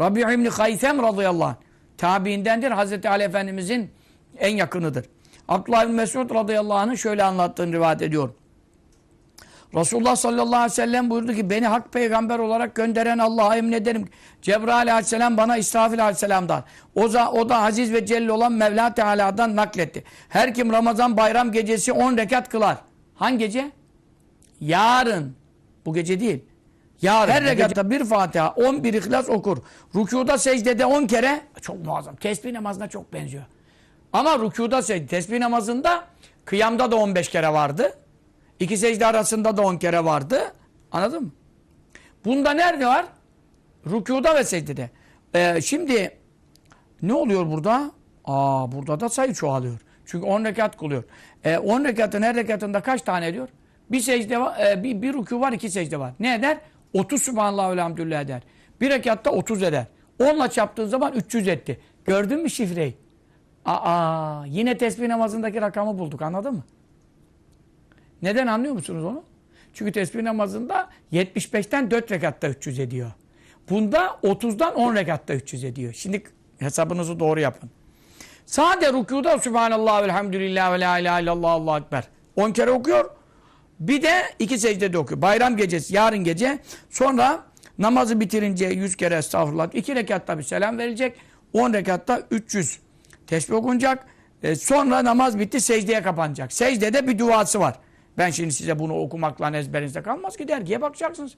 Rabi' İbni Haysem radıyallahu anh. Tabiindendir. Hazreti Ali Efendimizin en yakınıdır. Abdullah bin Mesud radıyallahu anh'ın şöyle anlattığını rivayet ediyor. Resulullah sallallahu aleyhi ve sellem buyurdu ki beni hak peygamber olarak gönderen Allah'a emin ederim. Cebrail aleyhisselam bana İsrafil aleyhisselamdan. O da, o da aziz ve celil olan Mevla Teala'dan nakletti. Her kim Ramazan bayram gecesi 10 rekat kılar. Hangi gece? Yarın. Bu gece değil. Yarın. Her rekatta bir Fatiha, 11 İhlas okur. Rükuda secdede 10 kere. Çok muazzam. Tesbih namazına çok benziyor. Ama rükuda secde. Tesbih namazında kıyamda da 15 kere vardı. İki secde arasında da 10 kere vardı. Anladın mı? Bunda nerede var? Rükuda ve secdede. Ee, şimdi ne oluyor burada? Aa burada da sayı çoğalıyor. Çünkü 10 rekat kılıyor. Ee, 10 rekatın her rekatında kaç tane ediyor? Bir secde var, e, bir, bir rükû var, iki secde var. Ne eder? 30 Sübhanallah elhamdülillah eder. Bir rekatta 30 eder. 10'la çarptığın zaman 300 etti. Gördün mü şifreyi? Aa yine tesbih namazındaki rakamı bulduk anladın mı? Neden anlıyor musunuz onu? Çünkü tesbih namazında 75'ten 4 rekatta 300 ediyor. Bunda 30'dan 10 rekatta 300 ediyor. Şimdi hesabınızı doğru yapın. Sade rükuda Subhanallah velhamdülillah ve la ilahe illallah Allahu Ekber. 10 kere okuyor. Bir de iki secdede okuyor. Bayram gecesi yarın gece. Sonra namazı bitirince 100 kere estağfurullah. 2 rekatta bir selam verilecek. 10 rekatta 300 tesbih okunacak. E, sonra namaz bitti secdeye kapanacak. Secdede bir duası var. Ben şimdi size bunu okumakla ezberinizde kalmaz ki dergiye bakacaksınız.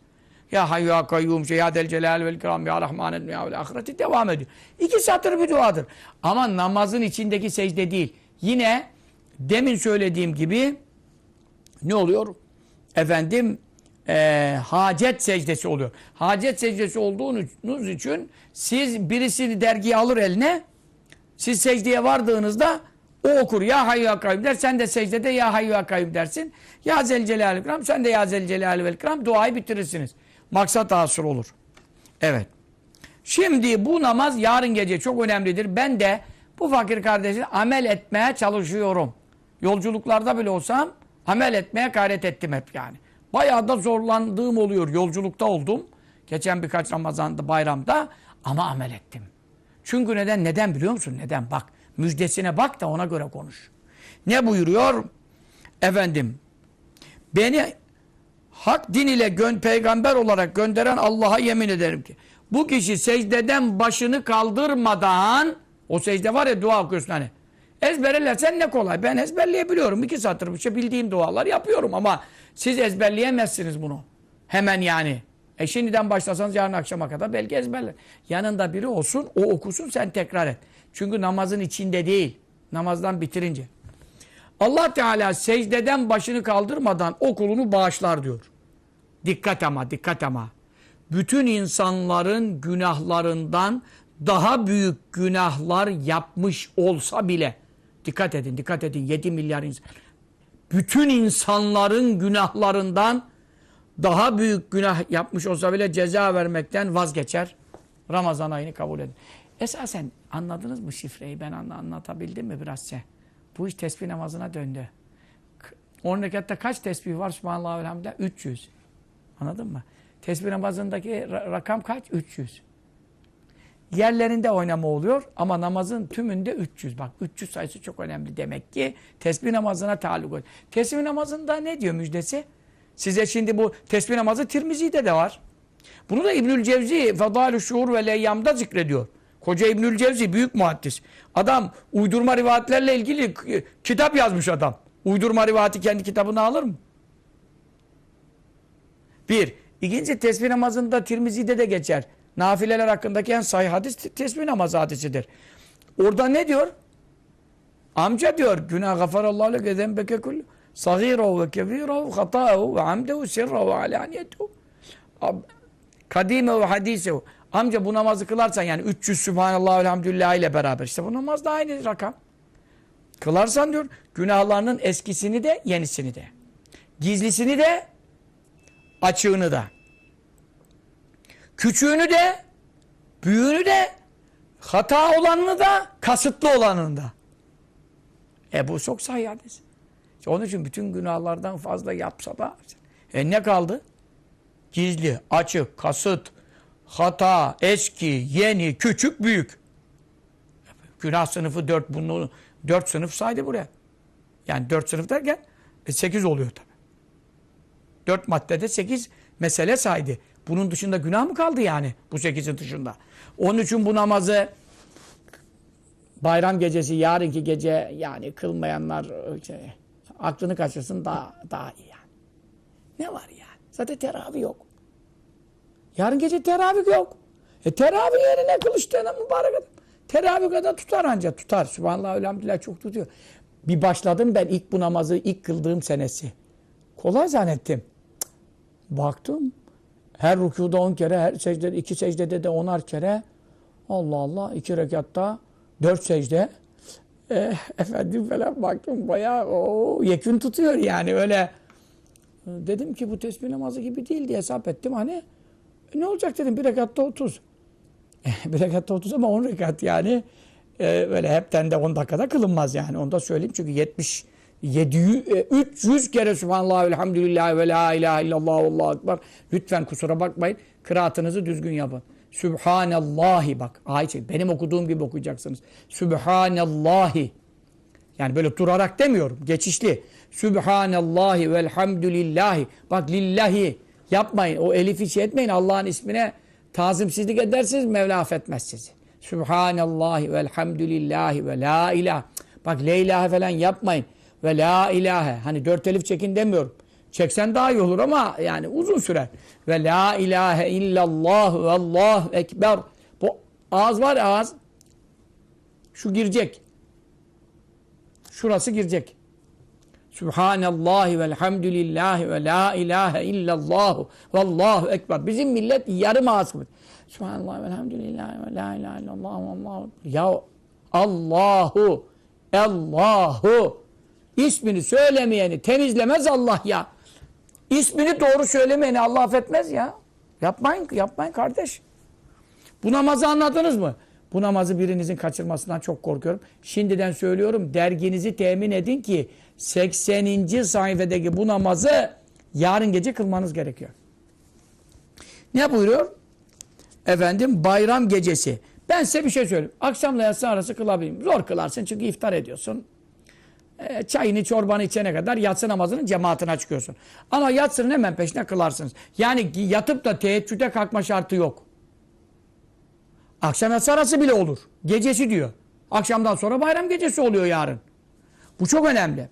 Ya hayyu ya kayyum şey ya del celal vel ikram ya rahman et ya ahireti devam ediyor. İki satır bir duadır. Ama namazın içindeki secde değil. Yine demin söylediğim gibi ne oluyor? Efendim e, hacet secdesi oluyor. Hacet secdesi olduğunuz için siz birisini dergiye alır eline siz secdeye vardığınızda o okur ya hayyu ya der. Sen de secdede ya hayyu ya dersin. Ya zel celal ikram sen de ya zel celal ikram duayı bitirirsiniz. Maksat hasıl olur. Evet. Şimdi bu namaz yarın gece çok önemlidir. Ben de bu fakir kardeşin amel etmeye çalışıyorum. Yolculuklarda bile olsam amel etmeye gayret ettim hep yani. Bayağı da zorlandığım oluyor. Yolculukta oldum. Geçen birkaç Ramazan'da, bayramda ama amel ettim. Çünkü neden? Neden biliyor musun? Neden? Bak. Müjdesine bak da ona göre konuş. Ne buyuruyor? Efendim. Beni hak din ile gön peygamber olarak gönderen Allah'a yemin ederim ki bu kişi secdeden başını kaldırmadan o secde var ya dua okuyorsun hani ezberlersen ne kolay? Ben ezberleyebiliyorum. İki satır bir şey bildiğim dualar yapıyorum ama siz ezberleyemezsiniz bunu. Hemen yani. E şimdiden başlasanız yarın akşama kadar belki ezberler. Yanında biri olsun o okusun sen tekrar et. Çünkü namazın içinde değil namazdan bitirince. Allah Teala secdeden başını kaldırmadan o kulunu bağışlar diyor. Dikkat ama, dikkat ama. Bütün insanların günahlarından daha büyük günahlar yapmış olsa bile, dikkat edin, dikkat edin, 7 milyar insan. Bütün insanların günahlarından daha büyük günah yapmış olsa bile ceza vermekten vazgeçer. Ramazan ayını kabul edin. Esasen anladınız mı şifreyi? Ben anla, anlatabildim mi biraz size? Bu iş tesbih namazına döndü. 10 rekatta kaç tesbih var? Subhanallah elhamdülillah. 300. Anladın mı? Tesbih namazındaki ra- rakam kaç? 300. Yerlerinde oynama oluyor ama namazın tümünde 300. Bak 300 sayısı çok önemli demek ki tesbih namazına taalluk ediyor. Tesbih namazında ne diyor müjdesi? Size şimdi bu tesbih namazı Tirmizi'de de var. Bunu da İbnül Cevzi Fadalü Şuur ve Leyyam'da zikrediyor. Koca İbnül Cevzi büyük muhaddis. Adam uydurma rivayetlerle ilgili kitap yazmış adam. Uydurma rivayeti kendi kitabına alır mı? Bir. İkinci tesbih namazında Tirmizi'de de geçer. Nafileler hakkındaki en sahih hadis te- tesbih namazı hadisidir. Orada ne diyor? Amca diyor günah gafarallahu leke zembeke kullu sagirehu ve kebirehu hata'ehu ve amdehu sirrehu ve alaniyetehu Ab- kadimehu hadisehu amca bu namazı kılarsan yani 300 Sübhanallah elhamdülillah ile beraber işte bu namaz da aynı rakam. Kılarsan diyor günahlarının eskisini de yenisini de gizlisini de açığını da küçüğünü de büyüğünü de hata olanını da kasıtlı olanını da. E bu çok sahih onun için bütün günahlardan fazla yapsa da e ne kaldı? Gizli, açık, kasıt, hata, eski, yeni, küçük, büyük. Günah sınıfı dört, bunu dört sınıf saydı buraya. Yani dört sınıf derken e, sekiz oluyor tabii. Dört maddede sekiz mesele saydı. Bunun dışında günah mı kaldı yani? Bu sekizin dışında. Onun için bu namazı bayram gecesi, yarınki gece yani kılmayanlar şey, aklını kaçırsın daha, daha iyi yani. Ne var yani? Zaten teravih yok. Yarın gece teravih yok. E teravih yerine kıl işte mübarek adam. Teravih kadar tutar ancak tutar. Sübhanallah elhamdülillah çok tutuyor. Bir başladım ben ilk bu namazı ilk kıldığım senesi. Kolay zannettim. Baktım. Her rükuda on kere, her secdede, iki secdede de onar kere. Allah Allah. iki rekatta dört secde. Eh, efendim falan baktım bayağı o yekün tutuyor yani öyle. Dedim ki bu tesbih namazı gibi değil diye hesap ettim hani. E, ne olacak dedim bir rekatta 30. bir rekatta 30 ama 10 rekat yani. E, böyle hepten de 10 dakikada kılınmaz yani. Onu da söyleyeyim çünkü 70 700, e, 300 kere Subhanallah, Elhamdülillah ve La ilahe illallah, Allahu Ekber. Lütfen kusura bakmayın. Kıraatınızı düzgün yapın. Sübhanallahi bak. Ayet çek. Benim okuduğum gibi okuyacaksınız. Sübhanallahi. Yani böyle durarak demiyorum. Geçişli. Sübhanallahi velhamdülillahi. Bak lillahi. Yapmayın. O elifi şey etmeyin. Allah'ın ismine tazimsizlik edersiniz Mevla affetmez sizi. Sübhanallahi velhamdülillahi ve la ilah. Bak la ilahe falan yapmayın. Ve la ilahe. Hani dört elif çekin demiyorum. Çeksen daha iyi olur ama yani uzun sürer. Ve la ilahe illallah ve Allah ekber. Bu ağız var ağız. Şu girecek. Şurası girecek. Sübhanallahi velhamdülillahi ve la ilahe illallah ve Allahu ekber. Bizim millet yarım ağız gibi. Sübhanallah velhamdülillahi ve la ilahe illallah ve Allahu Ya Allahu Allahu ismini söylemeyeni temizlemez Allah ya. İsmini doğru söylemeyeni Allah affetmez ya. Yapmayın, yapmayın kardeş. Bu namazı anladınız mı? Bu namazı birinizin kaçırmasından çok korkuyorum. Şimdiden söylüyorum derginizi temin edin ki 80. sayfadaki bu namazı yarın gece kılmanız gerekiyor. Ne buyuruyor? Efendim bayram gecesi. Ben size bir şey söyleyeyim. Akşamla yatsı arası kılabilirim. Zor kılarsın çünkü iftar ediyorsun. E, çayını çorbanı içene kadar yatsı namazının cemaatine çıkıyorsun. Ama yatsının hemen peşine kılarsınız. Yani yatıp da teheccüde kalkma şartı yok. Akşam yatsı arası bile olur. Gecesi diyor. Akşamdan sonra bayram gecesi oluyor yarın. Bu çok önemli.